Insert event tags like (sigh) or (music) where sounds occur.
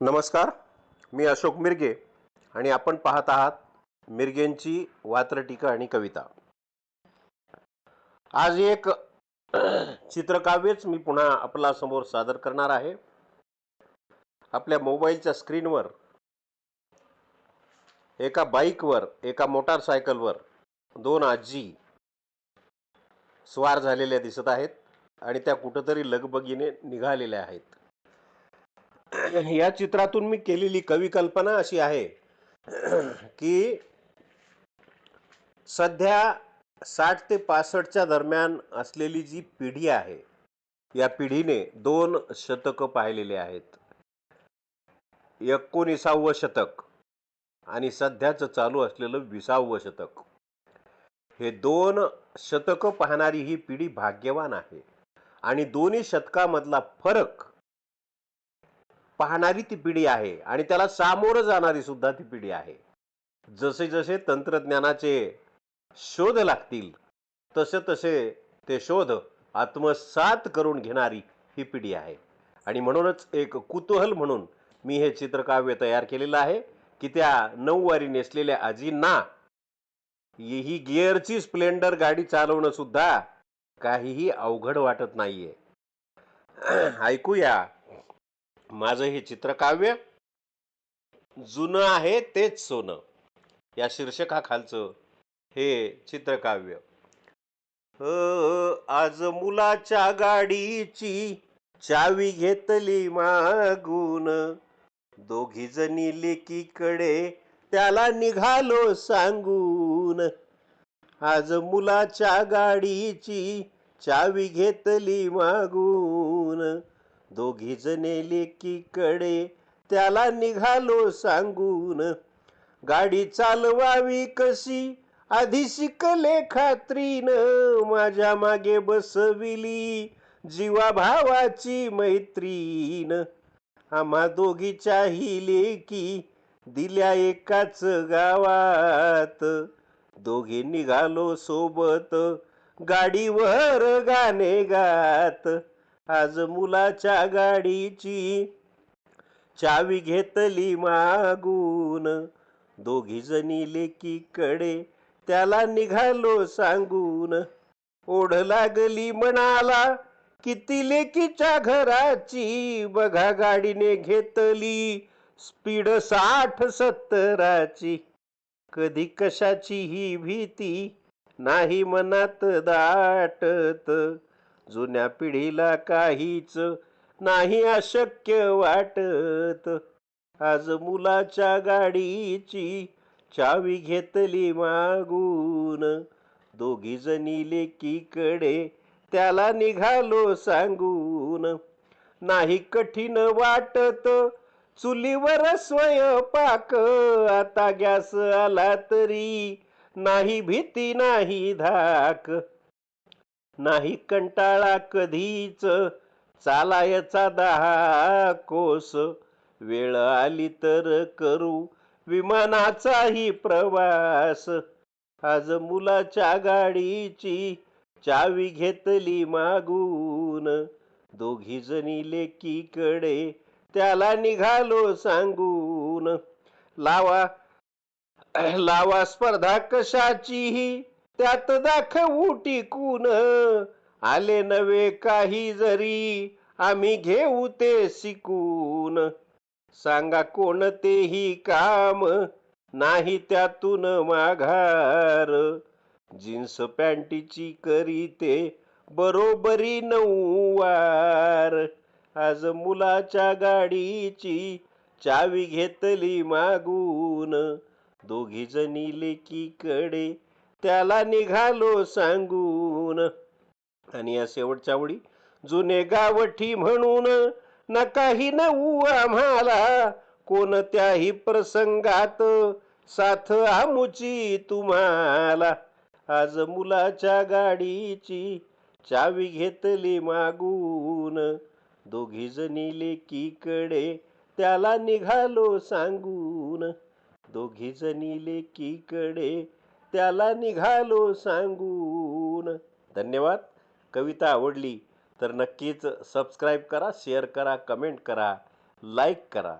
नमस्कार मी अशोक मिरगे आणि आपण पाहत आहात मिरगेंची वात्रटिका आणि कविता. आज एक चित्रकाव्यच मी पुन्हा आपला समोर सादर करणार आहे. आपल्या मोबाईलच्या स्क्रीनवर एका बाईकवर एका मोटारसायकलवर दोन आजी स्वार झालेल्या दिसत आहेत आणि त्या कुठंतरी लगबगीने निघालेल्या आहेत. या चित्रातून मी केलेली कवी कल्पना अशी आहे की सध्या साठ ते पासष्टच्या दरम्यान असलेली जी पिढी आहे या पिढीने दोन शतकं पाहिलेले आहेत. एकोणीसावं शतक आणि सध्याचं चालू असलेलं विसावं शतक. हे दोन शतकं पाहणारी ही पिढी भाग्यवान आहे. आणि दोन्ही शतकामधला फरक पाहणारी ती पिढी आहे आणि त्याला सामोरं जाणारी सुद्धा ती पिढी आहे. जसे जसे तंत्रज्ञानाचे शोध लागतील तसे तसे ते शोध आत्मसात करून घेणारी ही पिढी आहे. आणि म्हणूनच एक कुतूहल म्हणून मी हे चित्रकाव्य तयार केलेलं आहे की त्या नऊवारी नेसलेल्या आजींना ही गिअरची स्प्लेंडर गाडी चालवणं सुद्धा काहीही अवघड वाटत नाहीये. (clears throat) ऐकूया. माझं हे चित्रकाव्य जुनं आहे तेच सोनं. या शीर्षकाखालचं हे चित्रकाव्य. आज मुलाच्या गाडीची चावी घेतली मागून. दोघी जणी लेकीकडे त्याला निघालो सांगून. आज मुलाच्या गाडीची चावी घेतली मागून. दोघी जणे लेकीकडे त्याला निघालो सांगून. गाडी चालवावी कशी आधी शिकले खात्रीन. माझ्या मागे बसविली जीवा भावाची मैत्रीण. आम्हा दोघीच्याही लेकी दिल्या एकाच गावात. दोघे निघालो सोबत गाडीवर गाणे गात. आज मुलाच्या गाडीची चावी घेतली मागून. दोघी जणी लेकीकडे त्याला निघालो सांगून. ओढ लागली म्हणाला किती लेकीच्या घराची. बघा गाडीने घेतली स्पीड साठ सत्तराची. कधी कशाची ही भीती नाही मनात दाटत. जुन्या पिढीला काहीच नाही अशक्य वाटत. आज मुलाच्या गाडीची चावी घेतली मागून. दोघी जणी लेकीकडे त्याला निघालो सांगून. नाही कठीण वाटत चुलीवर स्वयंपाक आता गॅस आला तरी नाही भीती नाही धाक. नाही कंटाळा कधीच. चालायचा दहा कोस. वेळ आली तर करू विमानाचाही प्रवास. आज मुलाच्या गाडीची चावी घेतली मागून. दोघी जणी लेकीकडे त्याला निघालो सांगून. लावा लावा स्पर्धा कशाचीही. त्यात दाखवू टिकून आले नवे काही जरी आम्ही घेऊ ते शिकून. सांगा कोणतेही काम नाही त्यातून माघार. जीन्स पॅन्टीची करीते बरोबरी नऊवार आज मुलाच्या गाडीची चावी घेतली मागून. दोघी जणी लेकीकडे त्याला निघालो सांगून. आणि या शेवटच्या वडी जुने गावठी म्हणून नकाही नऊ आम्हाला कोणत्याही प्रसंगात साथ आमुची तुम्हाला. आज मुलाच्या गाडीची चावी घेतली मागून. दोघी जणी लेकीकडे त्याला निघालो सांगून. दोघी जणी लेकीकडे त्याला निघालो सांगून. धन्यवाद. कविता आवडली तर नक्कीच सबस्क्राईब करा शेअर करा कमेंट करा लाईक करा.